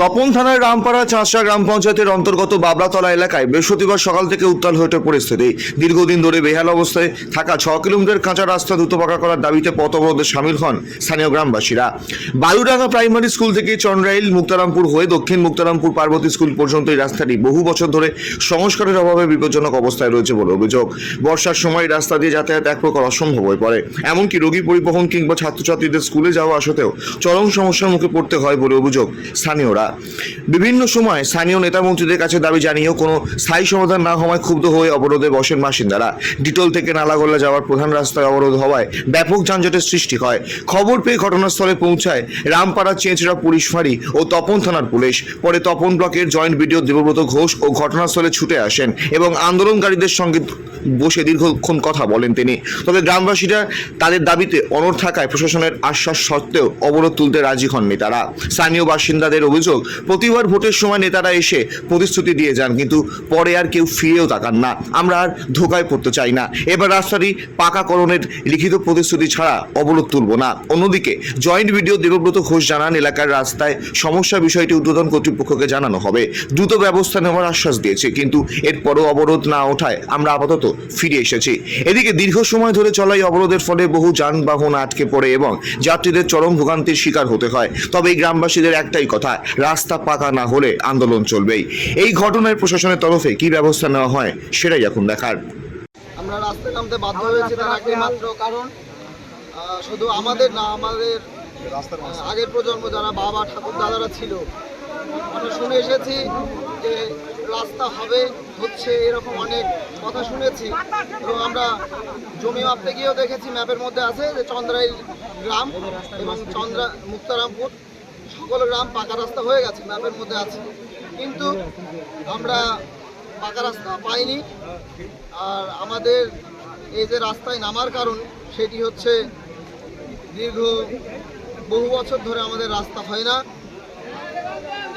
তপন থানার রামপাড়া চাঁচড়া গ্রাম পঞ্চায়েতের অন্তর্গত বাবরাতলা এলাকায় বৃহস্পতিবার সকাল থেকে উত্তাল হয়ে ওঠে পরিস্থিতি। দীর্ঘদিন ধরে বেহাল অবস্থায় থাকা ছ কিলোমিটার কাঁচা রাস্তা দ্রুত পাকা করার দাবিতে পথ অবরোধে সামিল হন স্থানীয় গ্রামবাসীরা। বালুডাঙ্গা প্রাইমারি স্কুল থেকে চন্দ্রাইল মুক্তারামপুর হয়ে দক্ষিণ মুক্তারামপুর পার্বতী স্কুল পর্যন্ত এই রাস্তাটি বহু বছর ধরে সংস্কারের অভাবে বিপজ্জনক অবস্থায় রয়েছে বলে অভিযোগ। বর্ষার সময় রাস্তা দিয়ে যাতায়াত এক প্রকার অসম্ভব হয়ে পড়ে। এমনকি রোগী পরিবহন কিংবা ছাত্রছাত্রীদের স্কুলে যাওয়া আসাতেও চরম সমস্যার মুখে পড়তে হয় বলে অভিযোগ স্থানীয়রা। বিভিন্ন সময় স্থানীয় নেতা মন্ত্রীদের কাছে দাবি জানিয়েও কোনো স্থায়ী সমাধান না হওয়ায় ক্ষুব্ধ হয়ে অবরোধে বসেন বাসিন্দারা। ডিটোল থেকে নালাগোল্লা যাওয়ার প্রধান রাস্তায় অবরোধ হওয়ায় ব্যাপক যানজটের সৃষ্টি হয়। খবর পেয়ে ঘটনাস্থলে পৌঁছায় রামপাড়া চেঁচড়া পুলিশ ফাঁড়ি ও তপন থানার পুলিশ। পরে তপন ব্লকের জয়েন্ট বিডিও দেবব্রত ঘোষ ও ঘটনাস্থলে ছুটে আসেন এবং আন্দোলনকারীদের সঙ্গে বসে দীর্ঘক্ষণ কথা বলেন তিনি। তবে গ্রামবাসীরা তাদের দাবিতে অনড় থাকায় প্রশাসনের আশ্বাস সত্ত্বেও অবরোধ তুলতে রাজি হননি তারা। স্থানীয় বাসিন্দাদের অভিযোগ প্রতিবার ভোটের সময় নেতারা এসে প্রতিশ্রুতি দিয়ে যান, কিন্তু পরে আর কেউ ফিরেও তাকান না। আমরা আর ধোকায় পড়তে চাই না। এবার রাস্তাটি পাকাকরণের লিখিত প্রতিশ্রুতি ছাড়া অবরোধ তুলব না। অন্যদিকে, জয়েন্ট ভিডিও দেবব্রত ঘোষ জানান, এলাকার রাস্তায় সমস্যা বিষয়টি উদ্বোধন কর্তৃপক্ষকে জানানো হবে। দ্রুত ব্যবস্থা নেওয়ার আশ্বাস দিয়েছে, কিন্তু এরপরও অবরোধ না ওঠায় আমরা আপাতত ফিরে এসেছি। এদিকে, দীর্ঘ সময় ধরে চলা এই অবরোধের ফলে বহু যানবাহন আটকে পড়ে এবং যাত্রীদের চরম ভোগান্তির শিকার হতে হয়। তবে এই গ্রামবাসীদের একটাই কথা রাস্তা পাকা না হলে আন্দোলন চলবেই। এই ঘটনায় প্রশাসনের তরফে কি ব্যবস্থা নেওয়া হয় সেটাই এখন দেখার। আমরা রাস্তায় নামতে বাধ্য হয়েছি তার একটি মাত্র, কারণ শুধু আমাদের না, আমাদের আগের প্রজন্ম যারা বাবা, ঠাকুর, দাদারা ছিল, আমরা শুনে এসেছি যে রাস্তা হবে, হচ্ছে এরকম অনেক কথা শুনেছি। এবং আমরা জমি মাপতে গিয়েও দেখেছি, ম্যাপের মধ্যে আছে যে চন্দ্রাইল গ্রাম এবং চন্দ্রা, মুক্তারামপুর। সকল গ্রাম পাকা রাস্তা হয়ে গেছে, ম্যাপের মধ্যে আছে। কিন্তু আমরা পাকা রাস্তা পাইনি। আর আমাদের এই যে রাস্তায় নামার কারণ, সেটি হচ্ছে দীর্ঘ বহু বছর ধরে আমাদের রাস্তা হয় না।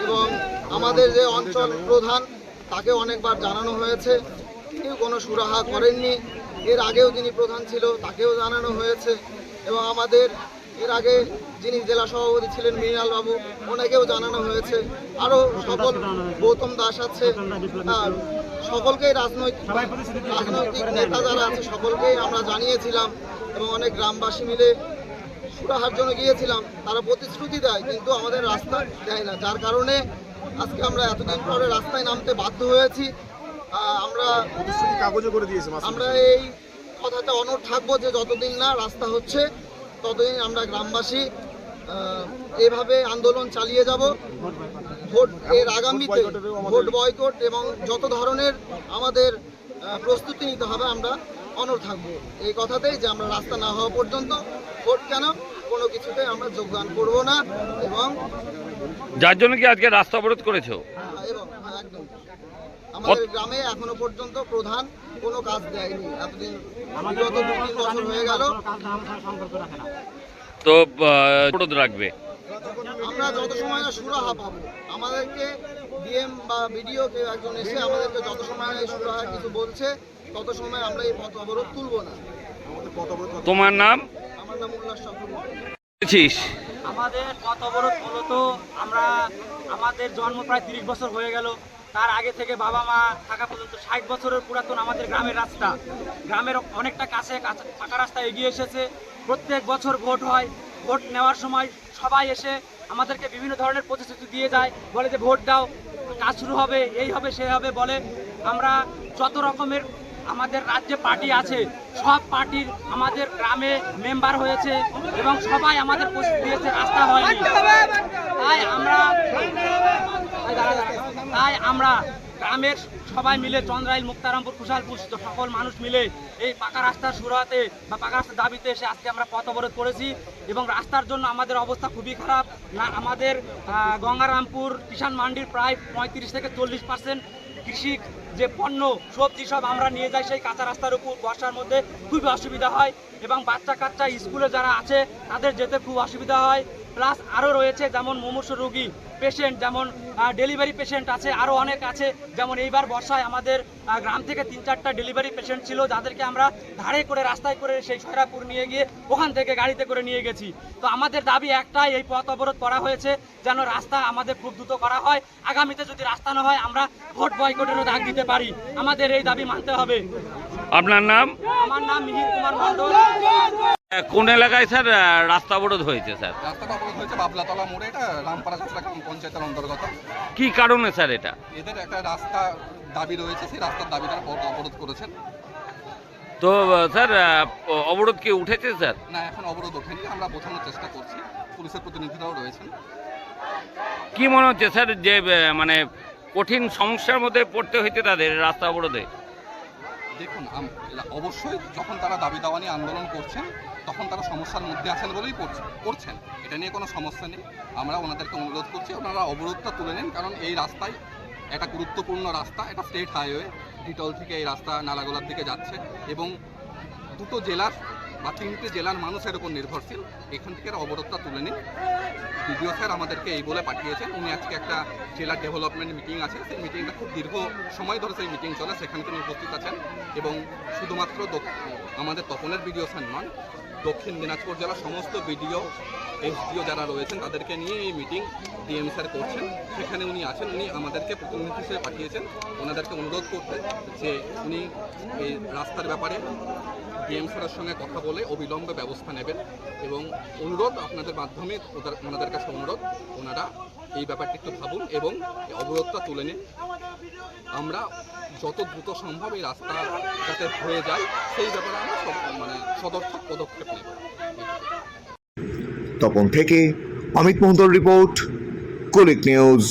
এবং আমাদের যে অঞ্চল প্রধান, তাকে অনেকবার জানানো হয়েছে। কেউ কোনো সুরাহা করেননি। এর আগেও যিনি প্রধান ছিল, তাকেও জানানো হয়েছে। এবং আমাদের এর আগে যিনি জেলা সভাপতি ছিলেন মৃণাল বাবু ওনাকেও জানানো হয়েছে। আরও সকল গৌতম দাস আছে। সকলকেই রাজনৈতিক রাজনৈতিক নেতা যারা আছে সকলকেই আমরা জানিয়েছিলাম এবং অনেক গ্রামবাসী মিলে সুরাহার জন্য গিয়েছিলাম। তারা প্রতিশ্রুতি দেয় কিন্তু আমাদের রাস্তা দেয় না। যার কারণে আজকে আমরা এতদিন পরে রাস্তায় নামতে বাধ্য হয়েছি। আমরা কাগজে করে দিয়েছে মাস আমরা এই কথাতে অনড় থাকব যে যতদিন না রাস্তা হচ্ছে ততদিন আমরা গ্রামবাসী এভাবে আন্দোলন চালিয়ে যাব। ভোট এর আগামীতে ভোট বয়কট এবং যত ধরনের আমাদের প্রস্তুতি নিতে হবে আমরা অনড় থাকব। এই কথাতেই যে আমরা রাস্তা না হওয়া পর্যন্ত ভোট কেন? কোনো কিছুতে আমরা যোগদান করব না এবং যার জন্য কি আজকে রাস্তা অবরোধ করেছ? হ্যাঁ, এবং হ্যাঁ, একদম। আমাদের গ্রামে এখনও পর্যন্ত প্রধান কোনো কাজ দেয়নি। এতদিন বিগত দু তিন বছর হয়ে গেল। তো রাখবে। আমরা যত সময় না সুরাহা পাবো আমাদেরকে ডিএম বা বিডিও কেউ একজন এসে আমাদেরকে যত সময় এই সুরাহা কিছু বলছে তত সময় আমরা এই পথ অবরোধ তুলবো না। তোমার নাম? আমার নাম উল্লাস চক্রবর্তী। আমাদের পথ অবরোধ মূলত আমরা আমাদের জন্ম প্রায় তিরিশ বছর হয়ে গেল। তার আগে থেকে বাবা মা থাকা পর্যন্ত ষাট বছরের পুরাতন আমাদের গ্রামের রাস্তা। গ্রামের অনেকটা কাছে পাকা রাস্তা এগিয়ে এসেছে। প্রত্যেক বছর ভোট হয়। ভোট নেওয়ার সময় সবাই এসে আমাদেরকে বিভিন্ন ধরনের প্রতিশ্রুতি দিয়ে যায়। বলে যে, ভোট দাও, কাজ শুরু হবে, এই হবে, সে হবে। বলে আমরা যত রকমের আমাদের রাজ্যে পার্টি আছে, সব পার্টির আমাদের গ্রামে মেম্বার হয়েছে এবং সবাই আমাদের প্রস্তুতি দিয়েছে। রাস্তা হয়নি তাই আমরা তাই আমরা গ্রামের সবাই মিলে চন্দ্রাইল, মুক্তারামপুর কুশালপুর সকল মানুষ মিলে এই পাকা রাস্তার শুরুয়াতে বা পাকা রাস্তার দাবিতে এসে আজকে আমরা পথ অবরোধ করেছি এবং রাস্তার জন্য আমাদের অবস্থা খুবই খারাপ। না, আমাদের গঙ্গারামপুর, কিষাণ মান্ডির প্রায় পঁয়ত্রিশ থেকে চল্লিশ পার্সেন্ট কৃষি যে পণ্য সবজি সব আমরা নিয়ে যাই সেই কাঁচা রাস্তার উপর বর্ষার মধ্যে খুবই অসুবিধা হয় এবং বাচ্চা কাচ্চা স্কুলে যারা আছে তাদের যেতে খুব অসুবিধা হয়। প্লাস আরও রয়েছে যেমন মুমূর্ষ রোগী পেশেন্ট যেমন ডেলিভারি পেশেন্ট আছে আরও অনেক আছে। যেমন এইবার বর্ষায় আমাদের গ্রাম থেকে তিন চারটা ডেলিভারি পেশেন্ট ছিল যাদেরকে আমরা ধারে করে রাস্তায় করে সেই সয়রাপুর নিয়ে গিয়ে ওখান থেকে গাড়িতে করে নিয়ে গেছি। তো আমাদের দাবি একটাই এই পথ অবরোধ করা হয়েছে যেন রাস্তা আমাদের খুব দ্রুত করা হয়। আগামীতে যদি রাস্তা না হয় আমরা ভোট বয়কটেরও ডাক দিতে পারি। আমাদের এই দাবি মানতে হবে। আপনার নাম? আমার নাম মিহির কুমার মণ্ডল। কোন এলাকায় স্যার রাস্তা অবরোধ হয়েছে স্যার? রাস্তাটা অবরোধ হয়েছে বাবলাতলা মোড়ে এটা রামপাড়া ছাত্রা গ্রাম পঞ্চায়েতের অন্তর্গত। কি কারণে স্যার এটা? এদের একটা রাস্তা দাবি রয়েছে সেই রাস্তার দাবিটা অবরোধ করেছেন। তো স্যার অবরোধ কি উঠেছে স্যার? না এখন অবরোধ ওঠেনি আমরা বোঝানোর চেষ্টা করছি পুলিশের প্রতিনিধিরাও রয়েছেন। কি মনে হচ্ছে স্যার যে মানে কঠিন সমস্যার মধ্যে পড়তে হয়েছে তাদের রাস্তা অবরোধে? দেখুন অবশ্যই যখন তারা দাবি দাওয়া নিয়ে আন্দোলন করছেন তখন তারা সমস্যার মধ্যে আছেন বলেই করছেন এটা নিয়ে কোনো সমস্যা নেই। আমরা ওনাদেরকে অনুরোধ করছি ওনারা অবরোধটা তুলে নিন, কারণ এই রাস্তায় একটা গুরুত্বপূর্ণ রাস্তা, এটা স্টেট হাইওয়ে, ডিটল থেকে এই রাস্তা নালাগোলার দিকে যাচ্ছে এবং দুটো জেলার বা তিনটে জেলার মানুষের উপর নির্ভরশীল। এখান থেকে অবরোধটা তুলে নিন। বিডিও স্যার আমাদেরকে এই বলে পাঠিয়েছেন, উনি আজকে একটা জেলা ডেভেলপমেন্ট মিটিং আছে, সেই মিটিংটা খুব দীর্ঘ সময় ধরে সেই মিটিং চলে, সেখানে তিনি উপস্থিত আছেন এবং শুধুমাত্র আমাদের তপনের বিডিও স্যার নন দক্ষিণ দিনাজপুর জেলার সমস্ত বিডিও এসডিও যারা রয়েছেন, তাদেরকে নিয়ে এই মিটিং ডিএম স্যার করছেন। সেখানে উনি আছেন, উনি আমাদেরকে প্রতিনিধি হিসেবে পাঠিয়েছেন। ওনাদেরকে অনুরোধ করতে যে উনি এই রাস্তার ব্যাপারে ডিএম স্যারের সঙ্গে কথা বলে অবিলম্বে ব্যবস্থা নেবেন এবং অনুরোধ আপনাদের মাধ্যমে ওদের ওনাদের কাছে অনুরোধ, ওনারা এই ব্যাপারটি একটু ভাবুন এবং অবরোধটা তুলে নিন। আমরা যত দ্রুত সম্ভব এই রাস্তা যাতে হয়ে যায়, সেই ব্যাপারে আমরা মানে সদর্থক পদক্ষেপ নেব। তপন থেকে অমিত মহন্তর রিপোর্ট কুলিক নিউজ